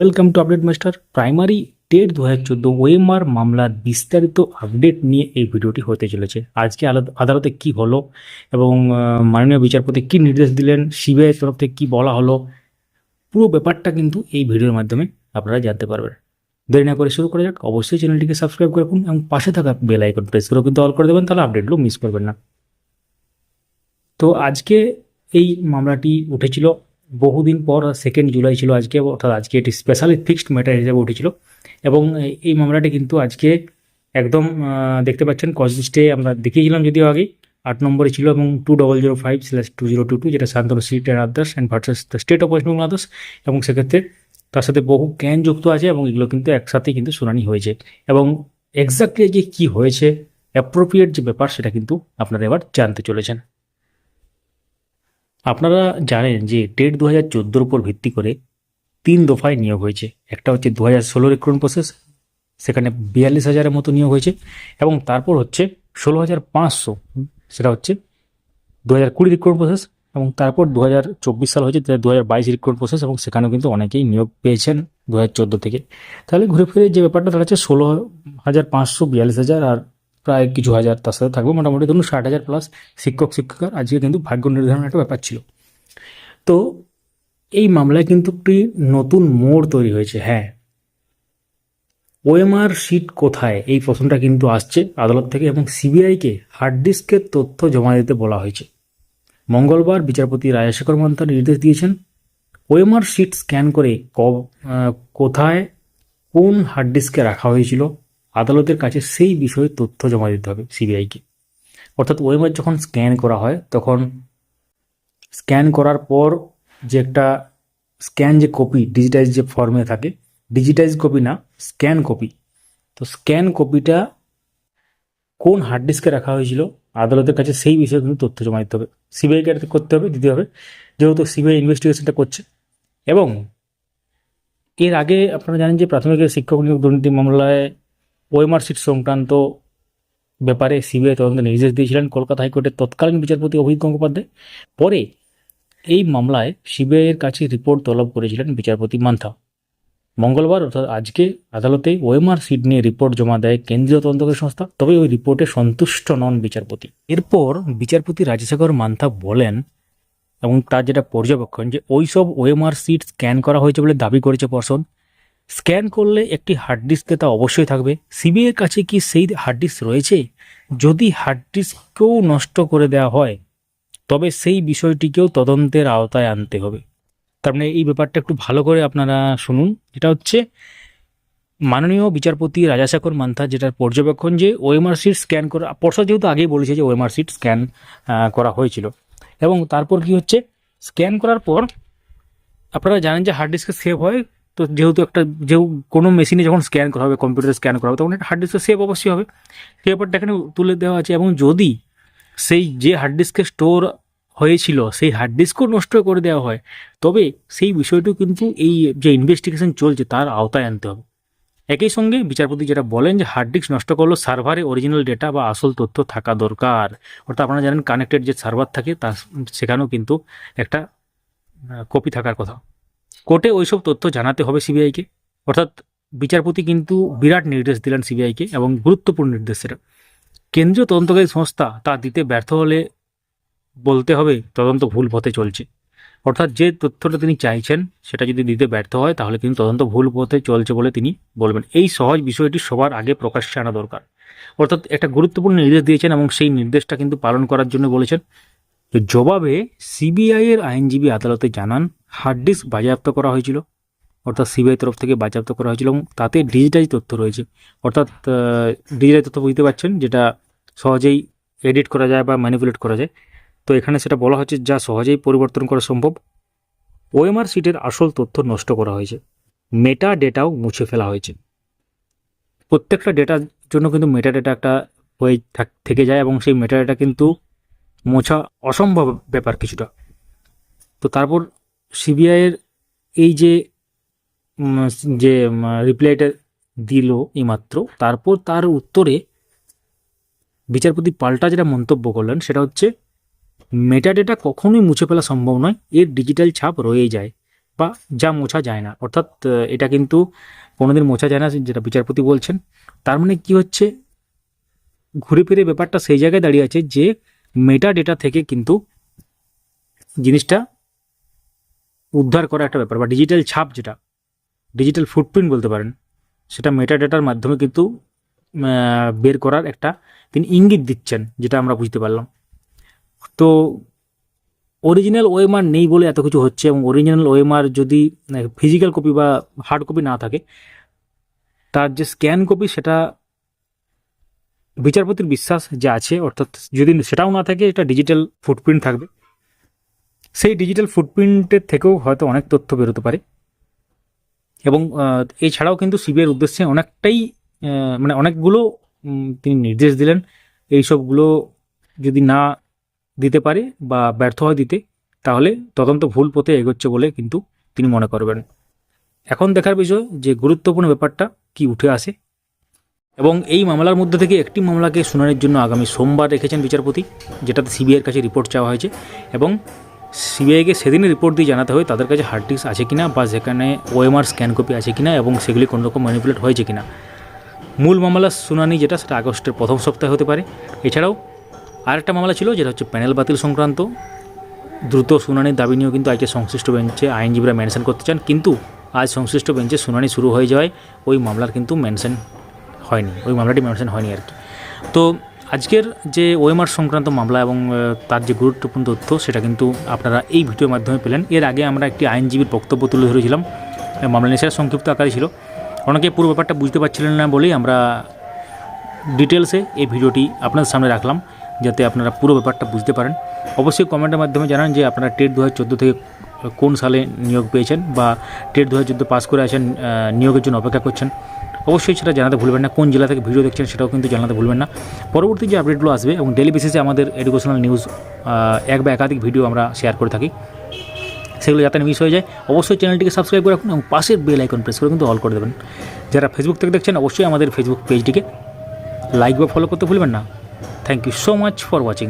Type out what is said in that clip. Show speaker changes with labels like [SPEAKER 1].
[SPEAKER 1] Welcome to update master primary TET দু হাজার চোদ্দ ওএমআর মামলার বিস্তারিত আপডেট নিয়ে এই ভিডিওটি হতে চলেছে। আজকে আদালতে কি হলো এবং মাননীয় বিচারপতি কি নির্দেশ দিলেন সিবিআই তরফ থেকে কি বলা হলো, পুরো ব্যাপারটা কিন্তু এই ভিডিওর মাধ্যমে আপনারা জানতে পারবেন। দেরি না করে শুরু করা যাক। অবশ্যই চ্যানেলটিকে সাবস্ক্রাইব করে রাখুন এবং পাশে থাকা বেল আইকন প্রেস করে কিন্তু অল করে দেবেন, তাহলে আপডেটগুলো মিস করবেন না। তো আজকে এই মামলাটি উঠেছিল বহুদিন পর সেকেন্ড জুলাই ছিল, আজকে অর্থাৎ আজকে এটি স্পেশালি ফিক্সড ম্যাটার হিসেবে উঠেছিল। এবং এই মামলাটি কিন্তু আজকে একদম দেখতে পাচ্ছেন কজ স্টে আমরা দেখিয়েছিলাম যদিও আগে আট নম্বরে ছিল এবং two double zero five slash two zero two two যেটা Shantanu seat and others and versus the state of West Bengal others এবং সেক্ষেত্রে তার সাথে বহু ক্যান যুক্ত আছে এবং এগুলো কিন্তু একসাথেই কিন্তু শুনানি হয়েছে। এবং এক্স্যাক্টলি যে কী হয়েছে অ্যাপ্রোপ্রিয়েট যে ব্যাপার, সেটা কিন্তু আপনারা এবার জানতে চলেছেন। আপনারা জানেন যে টেট দু হাজার চোদ্দোর উপর ভিত্তি করে তিন দফায় নিয়োগ হয়েছে। একটা হচ্ছে দু হাজার ষোলো রিক্রুটমেন্ট প্রসেস সেখানে বিয়াল্লিশ হাজারের মতো নিয়োগ হয়েছে, এবং তারপর হচ্ছে ষোলো হাজার পাঁচশো, সেটা হচ্ছে দু হাজার কুড়ি রিক্রুটমেন্ট প্রসেস এবং তারপর দু হাজার চব্বিশ সাল হয়েছে দু হাজার বাইশ রিক্রুটমেন্ট প্রসেস এবং সেখানেও কিন্তু অনেকেই নিয়োগ পেয়েছেন দু হাজার চোদ্দ থেকে। তাহলে ঘুরে ফিরে যে ব্যাপারটা তারা হচ্ছে ষোলো হাজার পাঁচশো বিয়াল্লিশ হাজার আর প্রায় কিছু হাজার তার সাথে থাকবে। মোটামুটি ধরুন ষাট হাজার প্লাস শিক্ষক, শিক্ষিকার আজকে কিন্তু ভাগ্য নির্ধারণের একটা ব্যাপার ছিল। তো এই মামলায় কিন্তু একটি নতুন মোড় তৈরি হয়েছে হ্যাঁ। ওএমআর শিট কোথায়? এই প্রশ্নটা কিন্তু আসছে আদালত থেকে এবং সিবিআইকে হার্ড ডিস্কের তথ্য জমা দিতে বলা হয়েছে। মঙ্গলবার বিচারপতি রাজশেখর মন্থা নির্দেশ দিয়েছেন ওএমআর শিট স্ক্যান করে কোথায়, কোন হার্ড ডিস্কে রাখা হয়েছিল আদালতের কাছে সেই বিষয়ে তথ্য জমা দিতে হবে সিবিআইকে। অর্থাৎ ওএমআর যখন স্ক্যান করা হয়, তখন স্ক্যান করার পর যে একটা স্ক্যান যে কপি ডিজিটাইজ যে ফর্মে থাকে ডিজিটাইজ কপি না, স্ক্যান কপি। তো স্ক্যান কপিটা কোন হার্ড ডিস্কে রাখা হয়েছিল, আদালতের কাছে সেই বিষয়ে কিন্তু তথ্য জমা দিতে হবে। সিবিআইকে করতে হবে, দিতে হবে, যেহেতু সিবিআই ইনভেস্টিগেশনটা করছে। এবং এর আগে আপনারা জানেন যে প্রাথমিক শিক্ষক নিয়োগ দুর্নীতি মামলায় ওএমআর সিট সংক্রান্ত ব্যাপারে সিবিআই তদন্তের নির্দেশ দিয়েছিলেন কলকাতা হাইকোর্টের তৎকালীন বিচারপতি অভিজিৎ গঙ্গোপাধ্যায়। পরে এই মামলায় সিবিআইয়ের কাছে রিপোর্ট তলব করেছিলেন বিচারপতি মান্থা। মঙ্গলবার অর্থাৎ আজকে আদালতে ওএমআর সিট নিয়ে রিপোর্ট জমা দেয় কেন্দ্রীয় তদন্তকারী সংস্থা, তবে ওই রিপোর্টে সন্তুষ্ট নন বিচারপতি। এরপর বিচারপতি রাজশেখর মান্থা বলেন, এবং তার যেটা পর্যবেক্ষণ যে ওইসব ওএমআর সিট স্ক্যান করা হয়েছে বলে দাবি করেছে পর্ষদ স্ক্যান করলে একটি হার্ড ডিস্কে তা অবশ্যই থাকবে। সিবিআইয়ের কাছে কি সেই হার্ড ডিস্ক রয়েছে? যদি হার্ড ডিস্ককেও নষ্ট করে দেওয়া হয়, তবে সেই বিষয়টিকেও তদন্তের আওতায় আনতে হবে। তার মানে এই ব্যাপারটা একটু ভালো করে আপনারা শুনুন। এটা হচ্ছে, মাননীয় বিচারপতি রাজাশেখর মান্থা যেটার পর্যবেক্ষণ যে ওএমআর সিট স্ক্যান করা পর্ষদ যেহেতু আগেই বলেছে যে ওএমআর সিট স্ক্যান করা হয়েছিল। এবং তারপর কি হচ্ছে? স্ক্যান করার পর আপনারা জানেন যে হার্ড ডিস্কে সেভ হয় তো যেহেতু একটা, যেহেতু কোনো মেশিনে যখন স্ক্যান করা হবে কম্পিউটারে স্ক্যান করা হবে, তখন একটা হার্ড ডিস্কে সেভ অবশ্যই হবে। সেই ব্যাপারটা এখানে তুলে দেওয়া আছে এবং যদি সেই যে হার্ড ডিস্কে স্টোর হয়েছিল, সেই হার্ড ডিস্কও নষ্ট করে দেওয়া হয়, তবে সেই বিষয়টিও কিন্তু এই যে ইনভেস্টিগেশন চলছে, তার আওতায় আনতে হবে। একই সঙ্গে বিচারপতি যেটা বলেন যে হার্ড ডিস্ক নষ্ট করলেও সার্ভারে অরিজিনাল ডেটা বা আসল তথ্য থাকা দরকার। অর্থাৎ আপনারা জানেন কানেক্টেড যে সার্ভার থাকে তা সেখানেও কিন্তু একটা কপি থাকার কথা। কোর্টে ওইসব তথ্য জানাতে হবে সিবিআইকে। অর্থাৎ বিচারপতি কিন্তু বিরাট নির্দেশ দিলেন সিবিআইকে এবং গুরুত্বপূর্ণ নির্দেশ সেটা। কেন্দ্রীয় তদন্তকারী সংস্থা তা দিতে ব্যর্থ হলে বলতে হবে তদন্ত ভুল পথে চলছে। অর্থাৎ যে তথ্যটা তিনি চাইছেন সেটা যদি দিতে ব্যর্থ হয় তাহলে কিন্তু তদন্ত ভুল পথে চলছে বলে তিনি বলবেন। এই সহজ বিষয়টি সবার আগে প্রকাশ্যে আনা দরকার। অর্থাৎ একটা গুরুত্বপূর্ণ নির্দেশ দিয়েছেন এবং সেই নির্দেশটা কিন্তু পালন করার জন্য বলেছেন। তো জবাবে সিবিআই এর আইনজীবী আদালতে জানান হার্ড ডিস্ক বাজেয়াপ্ত করা হয়েছিল। অর্থাৎ সিবিআই তরফ থেকে বাজেয়াপ্ত করা হয়েছিল এবং তাতে ডিজিটাইজ তথ্য রয়েছে। অর্থাৎ ডিজিটাইজ তথ্য বুঝতে পারছেন, যেটা সহজেই এডিট করা যায় বা ম্যানিপুলেট করা যায়। তো এখানে সেটা বলা হচ্ছে যা সহজেই পরিবর্তন করা সম্ভব। ওএমআর সিটের আসল তথ্য নষ্ট করা হয়েছে। মেটা ডেটাও মুছে ফেলা হয়েছে। প্রত্যেকটা ডেটার জন্য কিন্তু মেটা ডেটা একটা হয়ে থেকে যায় এবং সেই মেটা ডেটা কিন্তু মোছা অসম্ভব ব্যাপার কিছুটা। তো তারপর সিবিআইয়ের এই যে যে রিপ্লাইটা দিল এইমাত্র, তারপর তার উত্তরে বিচারপতি পাল্টা যেটা মন্তব্য করলেন, সেটা হচ্ছে মেটাডেটা কখনোই মুছে ফেলা সম্ভব নয়, এর ডিজিটাল ছাপ রয়েই যায়, বা যা মোছা যায় না। অর্থাৎ এটা কিন্তু কোনোদিন মোছা যায় না, যেটা বিচারপতি বলছেন। তার মানে কি হচ্ছে, ঘুরে ফিরে ব্যাপারটা সেই জায়গায় দাঁড়িয়ে আছে যে মেটা ডেটা থেকে কিন্তু জিনিসটা উদ্ধার করা একটা ব্যাপার, বা ডিজিটাল ছাপ যেটা ডিজিটাল ফুটপ্রিন্ট বলতে পারেন, সেটা মেটা ডেটার মাধ্যমে কিন্তু বের করার একটা তিনি ইঙ্গিত দিচ্ছেন, যেটা আমরা বুঝতে পারলাম। তো অরিজিনাল ওএমআর নেই বলে এত কিছু হচ্ছে, এবং অরিজিনাল ওএমআর যদি ফিজিক্যাল কপি বা হার্ড কপি না থাকে, তার যে স্ক্যান কপি সেটা বিচারপতির বিশ্বাস যে আছে, অর্থাৎ যদি সেটাও না থাকে, এটা ডিজিটাল ফুটপ্রিন্ট থাকবে। সেই ডিজিটাল ফুটপ্রিন্টের থেকেও হয়তো অনেক তথ্য বেরোতে পারে। এবং এছাড়াও কিন্তু সিবিআইয়ের উদ্দেশ্যে অনেকটাই মানে অনেকগুলো তিনি নির্দেশ দিলেন এইসবগুলো যদি না দিতে পারে বা ব্যর্থ হয় দিতে, তাহলে তদন্ত ভুল পথে এগোচ্ছে বলে কিন্তু তিনি মনে করবেন। এখন দেখার বিষয় যে গুরুত্বপূর্ণ ব্যাপারটা কি উঠে আসে এবং এই মামলার মধ্যে থেকে একটি মামলাকে শুনানির জন্য আগামী সোমবার রেখেছেন বিচারপতি, যেটাতে সিবিআইয়ের কাছে রিপোর্ট চাওয়া হয়েছে এবং সিবিআইকে সেদিনই রিপোর্ট দিয়ে জানাতে হবে তাদের কাছে হার্ড ডিস্ক আছে কিনা বা সেখানে ওএমআর স্ক্যান কপি আছে কিনা এবং সেগুলি কোনো রকম ম্যানিপুলেট হয়েছে কিনা। মূল মামলার শুনানি যেটা সেটা আগস্টের প্রথম সপ্তাহে হতে পারে। এছাড়াও আরেকটা মামলা ছিল যেটা হচ্ছে প্যানেল বাতিল সংক্রান্ত। দ্রুত শুনানির দাবি নিয়েও কিন্তু আজকে সংশ্লিষ্ট বেঞ্চে আইনজীবীরা মেনশন করতে চান, কিন্তু আজ সংশ্লিষ্ট বেঞ্চে শুনানি শুরু হয়ে যাওয়ায় ওই মামলার কিন্তু মেনশন হয়নি, ওই মামলাটি মেনশন হয়নি আর কি। তো আজকের যে ওএমআর সংক্রান্ত মামলা এবং তার যে গুরুত্বপূর্ণ তথ্য, সেটা কিন্তু আপনারা এই ভিডিওর মাধ্যমে পেলেন। এর আগে আমরা একটি আইনজীবীর বক্তব্য তুলে ধরেছিলাম। মামলা নিয়ে সংক্ষিপ্ত আকারে ছিল। অনেকে পুরো ব্যাপারটা বুঝতে পারছিলেন না বলেই আমরা ডিটেলসে এই ভিডিওটি আপনাদের সামনে রাখলাম, যাতে আপনারা পুরো ব্যাপারটা বুঝতে পারেন। অবশ্যই কমেন্টের মাধ্যমে জানান যে আপনারা টেট দু হাজার চোদ্দ থেকে কোন সালে নিয়োগ পেয়েছেন বা টেট দু হাজার পাস করে আছেন নিয়োগের জন্য অপেক্ষা করছেন। অবশ্যই সেটা জানাতে ভুলবেন না। কোন জেলা থেকে ভিডিও দেখছেন সেটাও কিন্তু জানাতে ভুলবেন না। পরবর্তী যে আপডেটগুলো আসবে এবং ডেলি বেসিসে আমাদের এডুকেশনাল নিউজ এক বা একাধিক ভিডিও আমরা শেয়ার করে থাকি, সেগুলো যাতে মিস হয়ে যায়, অবশ্যই চ্যানেলটিকে সাবস্ক্রাইব করে রাখুন এবং পাশের বেল আইকন প্রেস করে কিন্তু অল করে দেবেন। যারা ফেসবুক থেকে দেখছেন, অবশ্যই আমাদের ফেসবুক পেজটিকে লাইক বা ফলো করতে ভুলবেন না। Thank you so much for watching